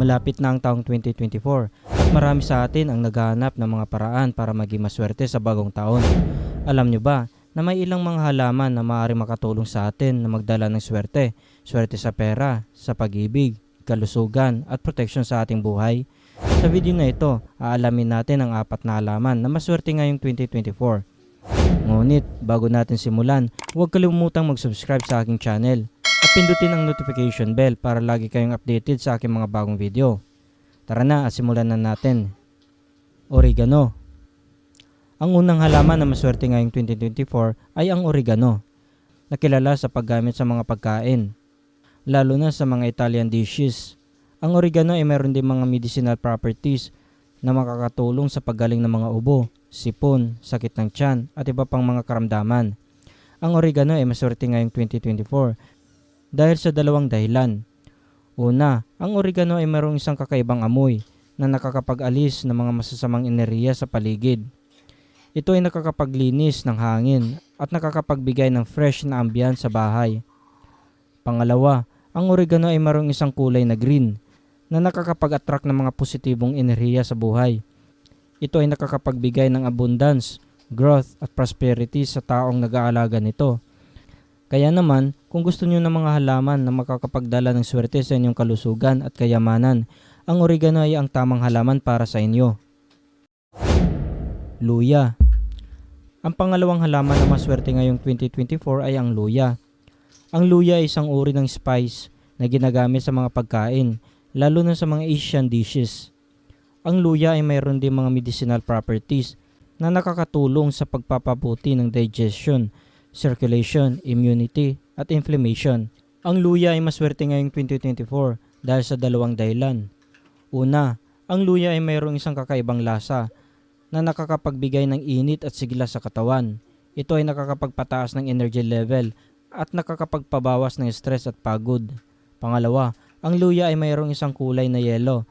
Malapit na ang taong 2024 at marami sa atin ang naghahanap ng mga paraan para maging maswerte sa bagong taon. Alam nyo ba na may ilang mga halaman na maaari makatulong sa atin na magdala ng swerte? Swerte sa pera, sa pag-ibig, kalusugan at proteksyon sa ating buhay? Sa video na ito, aalamin natin ang apat na halaman na maswerte ngayong 2024. Ngunit, bago natin simulan, huwag kalimutang mag-subscribe sa aking channel at pindutin ang notification bell para lagi kayong updated sa aking mga bagong video. Tara na simulan na natin. Oregano Ang unang halaman na maswerte ngayong 2024 ay ang oregano, na kilala sa paggamit sa mga pagkain, lalo na sa mga Italian dishes. Ang oregano ay mayroon din mga medicinal properties na makakatulong sa paggaling ng mga ubo, sipon, sakit ng tiyan at iba pang mga karamdaman. Ang oregano ay maswerte ngayong 2024 dahil sa dalawang dahilan. Una, ang oregano ay mayroong isang kakaibang amoy na nakakapag-alis ng mga masasamang enerhiya sa paligid. Ito ay nakakapaglinis ng hangin at nakakapagbigay ng fresh na ambiance sa bahay. Pangalawa, ang oregano ay mayroong isang kulay na green na nakakapag-attract ng mga positibong enerhiya sa buhay. Ito ay nakakapagbigay ng abundance, growth at prosperity sa taong nag-aalaga nito. Kaya naman, kung gusto niyo ng mga halaman na makakapagdala ng swerte sa inyong kalusugan at kayamanan, ang oregano ay ang tamang halaman para sa inyo. Luya Ang pangalawang halaman na maswerte ngayong 2024 ay ang luya. Ang luya ay isang uri ng spice na ginagamit sa mga pagkain, lalo na sa mga Asian dishes. Ang luya ay mayroon din mga medicinal properties na nakakatulong sa pagpapabuti ng digestion, circulation, immunity, at inflammation. Ang luya ay maswerte ngayong 2024 dahil sa dalawang dahilan. Una, ang luya ay mayroong isang kakaibang lasa na nakakapagbigay ng init at sigla sa katawan. Ito ay nakakapagpataas ng energy level at nakakapagpabawas ng stress at pagod. Pangalawa, ang luya ay mayroong isang kulay na yelo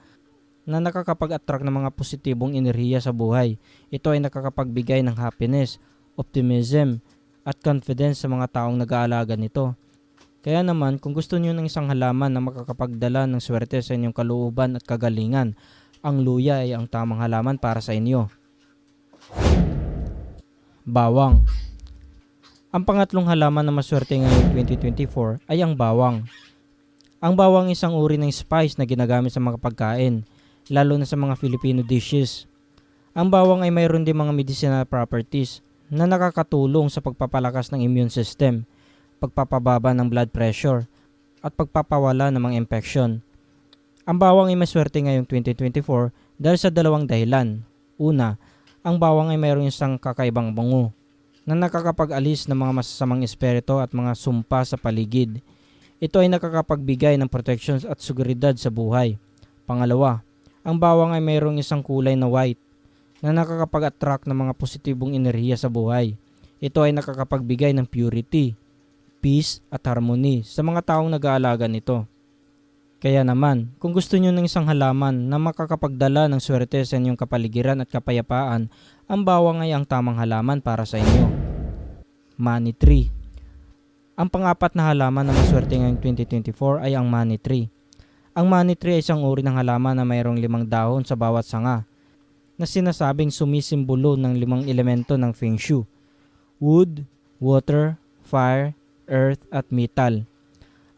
na nakakapag-attract ng mga positibong enerhiya sa buhay. Ito ay nakakapagbigay ng happiness, optimism, at confidence sa mga taong nag-aalaga nito. Kaya naman, kung gusto niyo ng isang halaman na makakapagdala ng swerte sa inyong kalooban at kagalingan, ang luya ay ang tamang halaman para sa inyo. Bawang Ang pangatlong halaman na maswerte ngayong 2024 ay ang bawang. Ang bawang ay isang uri ng spice na ginagamit sa mga pagkain, lalo na sa mga Filipino dishes. Ang bawang ay mayroon din mga medicinal properties na nakakatulong sa pagpapalakas ng immune system, pagpapababa ng blood pressure, at pagpapawala ng mga infection. Ang bawang ay maswerte ngayong 2024 dahil sa dalawang dahilan. Una, ang bawang ay mayroong isang kakaibang bango na nakakapag-alis ng mga masasamang espiritu at mga sumpa sa paligid. Ito ay nakakapagbigay ng protection at seguridad sa buhay. Pangalawa, ang bawang ay mayroong isang kulay na white na nakakapag-attract ng mga positibong enerhiya sa buhay. Ito ay nakakapagbigay ng purity, peace at harmony sa mga taong nag-aalaga nito. Kaya naman, kung gusto nyo ng isang halaman na makakapagdala ng swerte sa inyong kapaligiran at kapayapaan, ang bawang ay ang tamang halaman para sa inyo. Money Tree Ang pangapat na halaman na maswerte ngayong 2024 ay ang money tree. Ang money tree ay isang uri ng halaman na mayroong limang dahon sa bawat sanga na sinasabing sumisimbolo ng limang elemento ng Feng Shui. Wood, water, fire, earth at metal.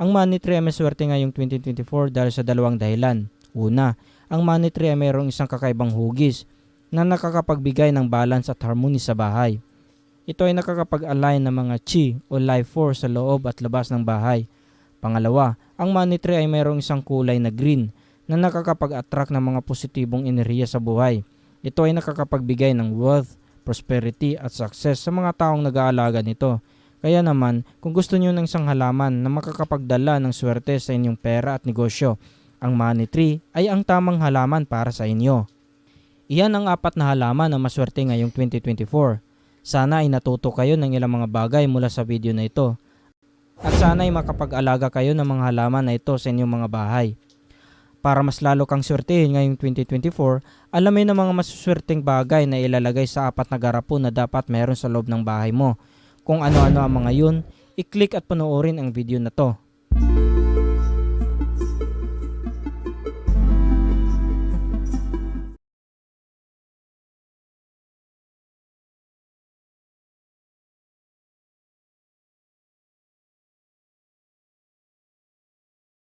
Ang money tree ay maswerte ngayong 2024 dahil sa dalawang dahilan. Una, ang money tree ay mayroong isang kakaibang hugis na nakakapagbigay ng balance at harmony sa bahay. Ito ay nakakapag-align ng mga chi o life force sa loob at labas ng bahay. Pangalawa, ang money tree ay mayroong isang kulay na green na nakakapag-attract ng mga positibong enerhiya sa buhay. Ito ay nakakapagbigay ng wealth, prosperity at success sa mga taong nag-aalaga nito. Kaya naman, kung gusto niyo ng isang halaman na makakapagdala ng swerte sa inyong pera at negosyo, ang money tree ay ang tamang halaman para sa inyo. Iyan ang apat na halaman na maswerte ngayong 2024. Sana ay natuto kayo ng ilang mga bagay mula sa video na ito. At sana ay makapag-alaga kayo ng mga halaman na ito sa inyong mga bahay. Para mas lalo kang swertehin ngayong 2024, alamin ang mga masuswerteng bagay na ilalagay sa apat na garapon na dapat meron sa loob ng bahay mo. Kung ano-ano ang mga yun, i-click at panoorin ang video na to.